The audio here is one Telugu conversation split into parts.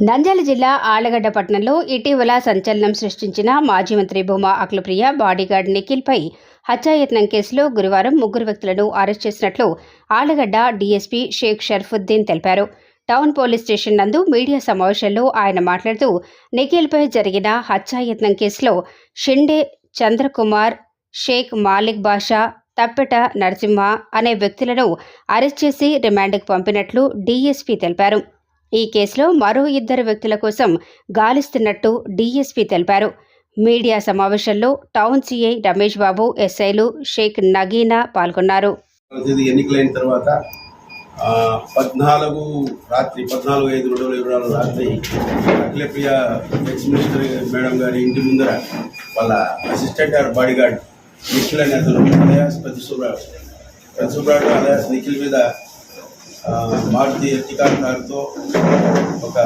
నంద్యాల జిల్లా ఆళ్ళగడ్డ పట్టణంలో ఇటీవల సంచలనం సృష్టించిన మాజీ మంత్రి భూమా అఖిలప్రియ బాడీగార్డ్ నిఖిల్పై హత్యాయత్నం కేసులో గురువారం ముగ్గురు వ్యక్తులను అరెస్ట్ చేసినట్లు ఆళ్ళగడ్డ డీఎస్పీ షేక్ షర్ఫుద్దీన్ తెలిపారు. టౌన్ పోలీస్ స్టేషన్ నందు మీడియా సమావేశంలో ఆయన మాట్లాడుతూ నిఖిల్పై జరిగిన హత్యాయత్నం కేసులో షిండే చంద్రకుమార్ షేక్ మాలిక్ బాషా తప్పెట నరసింహ అనే వ్యక్తులను అరెస్ట్ చేసి రిమాండ్కు పంపినట్లు డీఎస్పీ తెలిపారు. ఈ కేసులో మరో ఇద్దరు వ్యక్తుల కోసం గాలిస్తున్నట్టు డీఎస్పీ తెలిపారు. మీడియా సమావేశంలో టౌన్ సీఐ రమేష్ బాబు ఎస్ఐలు షేక్ నగీనా పాల్గొన్నారు. ఎన్నికలైన తర్వాత పద్నాలుగు రాత్రి పద్నాలుగు ఐదు రెండు వేల ఇరవై నాలుగు రాత్రి అఖిలప్రియ ఎక్స్ మినిస్టర్ మేడం గారి ఇంటి ముందర వాళ్ళ assistant or body guard Nikhil అనే అతను అలయాస్ ప్రతి సుబ్రాడు ప్రతి సుబ్రాడు అలయాస్ నిఖిల్ మీద మారుతి ఎర్టికా కారుతో ఒక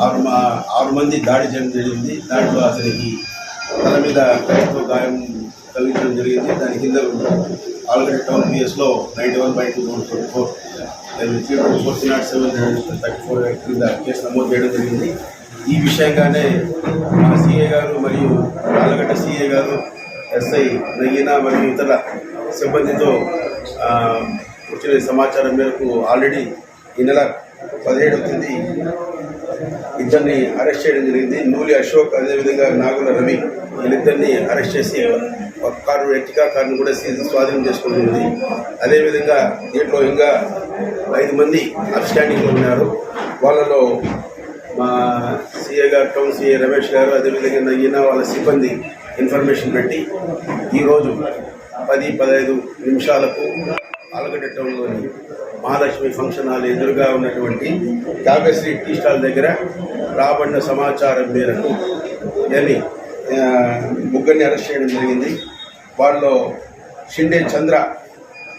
ఆరు మా- ఆరు మంది దాడి చేయడం జరిగింది. దాంట్లో అతనికి తల మీద గాయం కలిగించడం జరిగింది. దాని కింద already town పిఎస్లో ninety one by two twenty four three twenty four three nought seven thirty four కింద కేసు నమోదు చేయడం జరిగింది. ఈ విషయంగానే మా సీఏ గారు మరియు ఆలగడ్డ సీఏ గారు ఎస్ఐ నయ్యన మరియు ఇతర సిబ్బందితో వచ్చిన సమాచారం మేరకు ఆల్రెడీ ఈ నెల పదిహేడవ తేదీ ఇద్దరిని అరెస్ట్ చేయడం జరిగింది. నూలి అశోక్ అదేవిధంగా నాగుల రవి వీళ్ళిద్దరిని అరెస్ట్ చేసి ఒక కారు ఎట్టికా కారును కూడా సీజ్ స్వాధీనం చేసుకుంటుంది అదేవిధంగా దీంట్లో ఇంకా ఐదు మంది అప్స్టాండింగ్లో ఉన్నారు. వాళ్ళలో మా సీఏ గారు టౌన్ సీఏ రమేష్ గారు అదేవిధంగా ఈయన వాళ్ళ సిబ్బంది ఇన్ఫర్మేషన్ పెట్టి ఈరోజు పది పదహైదు నిమిషాలకు ఆలగడ్డ టౌన్లోని మహాలక్ష్మి ఫంక్షన్ హాల్ ఎదురుగా ఉన్నటువంటి కావ్యశ్రీ టీ స్టాల్ దగ్గర రాబడిన సమాచారం మేరకు అని ముగ్గురిని అరెస్ట్ చేయడం జరిగింది. వాళ్ళు షిండే చంద్ర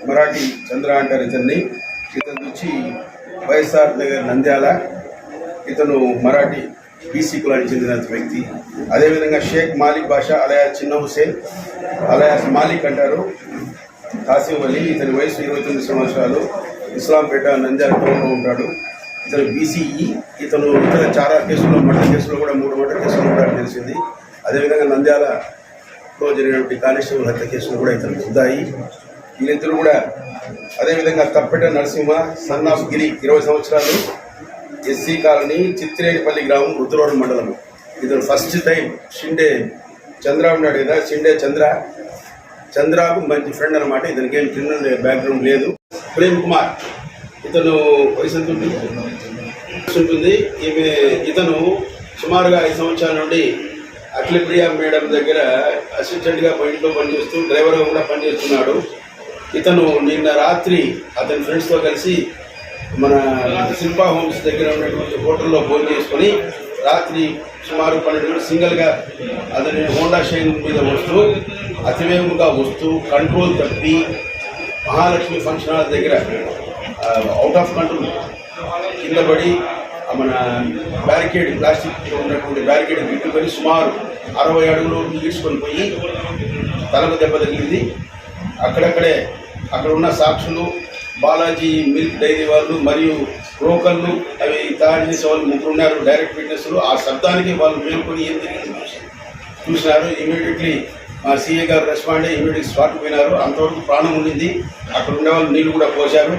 మరాఠీ చంద్ర అంటారు ఇతన్ని. ఇతను వచ్చి వైఎస్ఆర్ దగ్గర నంద్యాల. ఇతను మరాఠీ బీసీ కులానికి చెందిన వ్యక్తి. అదేవిధంగా షేక్ మాలిక్ బాషా అలయా చిన్న హుసేన్ అలయాస్ మాలిక్ అంటారు. కాసిం అలీ ఇతని వయసు ఇరవై తొమ్మిది సంవత్సరాలు. ఇస్లాంపేట నంద్యాల టౌన్లో ఉంటాడు. ఇతను బీసీఈ ఇతను ఇతర చాలా కేసుల్లో మర్డర్ కేసులో కూడా మూడు మర్డర్ కేసులు కూడా తెలిసింది. అదేవిధంగా నంద్యాలలో జరిగినటువంటి కానిస్టేబుల్ హత్య కేసులు కూడా ఇతను ముద్దాయి. వీళ్ళిద్దరు కూడా అదేవిధంగా తప్పెట నరసింహ సన్ ఆఫ్ గిరి ఇరవై సంవత్సరాలు. ఎస్సీ కాలనీ చిత్రేనిపల్లి గ్రామం రుద్రవరం మండలం ఇతను ఫస్ట్ టైం షిండే చంద్రబాబు నాయుడు కదా షిండే చంద్ర. చంద్రకు మంచి ఫ్రెండ్ అనమాట ఇతనికి ఏం క్రిమినల్ బ్యాక్గ్రౌండ్ లేదు. ప్రేమ్ కుమార్ ఇతను వయసు ఎంత ఉంటుంది? ఉంటుంది. ఈమె ఇతను సుమారుగా ఐదు సంవత్సరాల నుండి అఖిలప్రియ మేడం దగ్గర అసిస్టెంట్గా ఇంట్లో పనిచేస్తూ డ్రైవర్గా కూడా పనిచేస్తున్నాడు. ఇతను నిన్న రాత్రి అతని ఫ్రెండ్స్తో కలిసి మన శిల్పా హోమ్స్ దగ్గర ఉన్నటువంటి హోటల్లో ఫోన్ చేసుకొని రాత్రి సుమారు పన్నెండు సింగిల్గా అతని హోండా షైన్ మీద వస్తూ అతివేగంగా వస్తూ కంట్రోల్ తప్పి మహాలక్ష్మి ఫంక్షన్ హాల్ దగ్గర అవుట్ ఆఫ్ కంట్రోల్ కింద పడి మన బ్యారికేడ్ ప్లాస్టిక్ ఉన్నటువంటి బ్యారికేడ్ గిట్టుకొని సుమారు అరవై అడుగులు ఈడ్చుకొని పోయి తలకు దెబ్బ తగిలింది. అక్కడక్కడే అక్కడ ఉన్న సాక్షులు బాలాజీ మిల్క్ డైరీ వాళ్ళు మరియు బ్రోకర్లు అవి తయారు చేసే వాళ్ళు ముగ్గురు ఉన్నారు డైరెక్ట్ ఫిట్నెస్లు. ఆ శబ్దానికి వాళ్ళు మేల్కొని ఏం జరిగింది చూసి చూసినారు. ఇమీడియట్లీ మా సీఏ గారు రెస్పాండ్ అయ్యి ఇమీడియట్ స్పాట్ పోయినారు. అంతవరకు ప్రాణం ఉండింది. అక్కడ ఉండే వాళ్ళు నీళ్ళు కూడా పోశారు.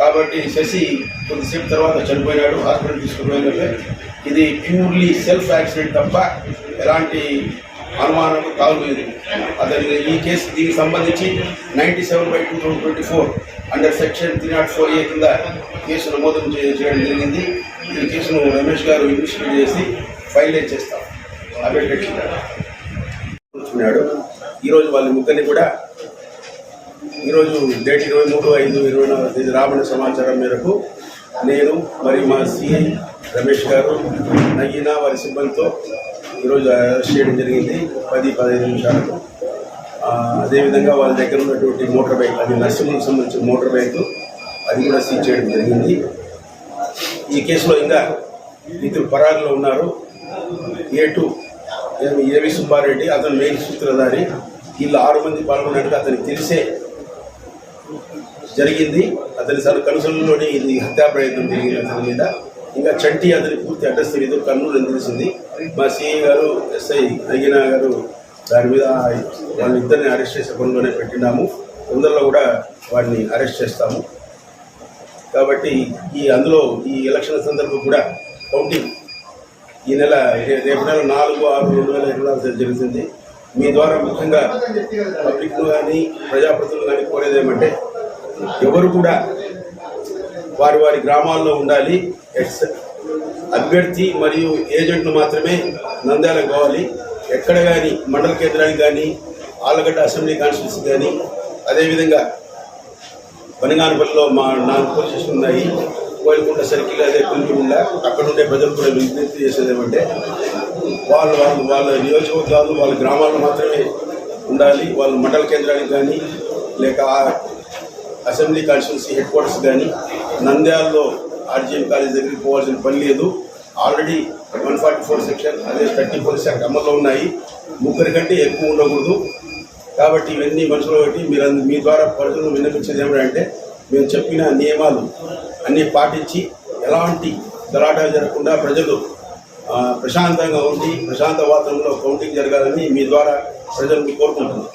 కాబట్టి శశి కొద్దిసేపు తర్వాత చనిపోయినాడు. హాస్పిటల్ తీసుకుపోయినట్లే. ఇది ప్యూర్లీ సెల్ఫ్ యాక్సిడెంట్ తప్ప ఎలాంటి అనుమానం తాగులేదు అతని ఈ కేసు దీనికి సంబంధించి ninety seven by two thousand twenty four under section three nought four A కింద కేసు నమోదు చేయడం జరిగింది. ఈ కేసును రమేష్ గారు ఇన్వెస్టిగేట్ చేసి ఫైల్ చేస్తాం. అబెట్ కూర్చున్నాడు. ఈరోజు వాళ్ళ ముగ్గురిని కూడా ఈరోజు డేట్ ఇరవై మూడు ఐదు ఇరవై నాలుగు తేదీ రాబడిన సమాచారం మేరకు నేను మరియు మా సిఐ రమేష్ గారు నగీనా వారి సిబ్బందితో ఈరోజు అరెస్ట్ చేయడం జరిగింది. పది పదహైదు నిమిషాలకు. అదేవిధంగా వాళ్ళ దగ్గర ఉన్నటువంటి మోటార్ బైక్ అది నర్సింహం సంబంధించిన మోటార్ బైక్ అది కూడా సీజ్ చేయడం జరిగింది. ఈ కేసులో ఇంకా ఇద్దరు పరారులో ఉన్నారు. ఏ టూ ఏవి సుబ్బారెడ్డి అతను మెయిన్ సూత్రధారి. వీళ్ళు ఆరు మంది పాల్గొన్నట్టుగా అతనికి తెలిసే జరిగింది. అతని సార్ కనుసల్లోనే ఇది హత్యా ప్రయత్నం జరిగింది అతని మీద. ఇంకా చంటి అతని పూర్తి అడ్రస్ తెలియదు కర్నూలు అని తెలిసింది? మా సిఐ గారు ఎస్ఐ నగినా గారు దాని మీద వాళ్ళిద్దరిని అరెస్ట్ చేసే పనిలోనే పెట్టినాము. తొందరలో కూడా వాడిని అరెస్ట్ చేస్తాము. కాబట్టి ఈ అందులో ఈ ఎలక్షన్ సందర్భం కూడా కౌంటింగ్ ఈ నెల రేపు నెల నాలుగు ఆరు రెండు వేల ఇరవై నాలుగు జరుగుతుంది. మీ ద్వారా ముఖ్యంగా పబ్లిక్ కానీ ప్రజాప్రతినిధులు కానీ కోరేది ఏమంటే ఎవరు కూడా వారి వారి గ్రామాల్లో ఉండాలి. ఎక్స్ అభ్యర్థి మరియు ఏజెంట్లు మాత్రమే నంద్యాలకు పోవాలి ఎక్కడ కానీ మండల కేంద్రానికి కానీ ఆలగడ్డ అసెంబ్లీ కాన్స్టిట్యూన్సీ కానీ అదేవిధంగా పనిగానపల్లిలో మా నాలుగు పోలీస్ స్టేషన్ ఉన్నాయి. కోయిలకుంట సర్కిల్ అదే పులిపిల్ల అక్కడ ఉండే ప్రజలు కూడా విజ్ఞప్తి చేసేది ఏమంటే వాళ్ళు వాళ్ళు వాళ్ళ నియోజకవర్గాలు వాళ్ళ గ్రామాల్లో మాత్రమే ఉండాలి. వాళ్ళ మండల కేంద్రానికి కానీ లేక అసెంబ్లీ కాన్స్టిట్యున్సీ హెడ్ క్వార్టర్స్ కానీ నంద్యాలలో ఆర్జీఎం కాలేజ్ దగ్గరికి పోవాల్సిన పని లేదు. Already one forty four section అదే థర్టీ ఫోర్ సెక్షన్ అమల్లో ఉన్నాయి. ముగ్గురి కంటే ఎక్కువ ఉండకూడదు. కాబట్టి ఇవన్నీ మనసులో పెట్టి మీరు అందు- మీ ద్వారా ప్రజలు విన్నపించేది ఏమిటంటే మేము చెప్పిన నియమాలు అన్నీ పాటించి ఎలాంటి గలాటాలు జరగకుండా ప్రజలు ప్రశాంతంగా ఉండి ప్రశాంత వాతావరణంలో కౌంటింగ్ జరగాలని మీ ద్వారా ప్రజలకు కోరుకుంటున్నాం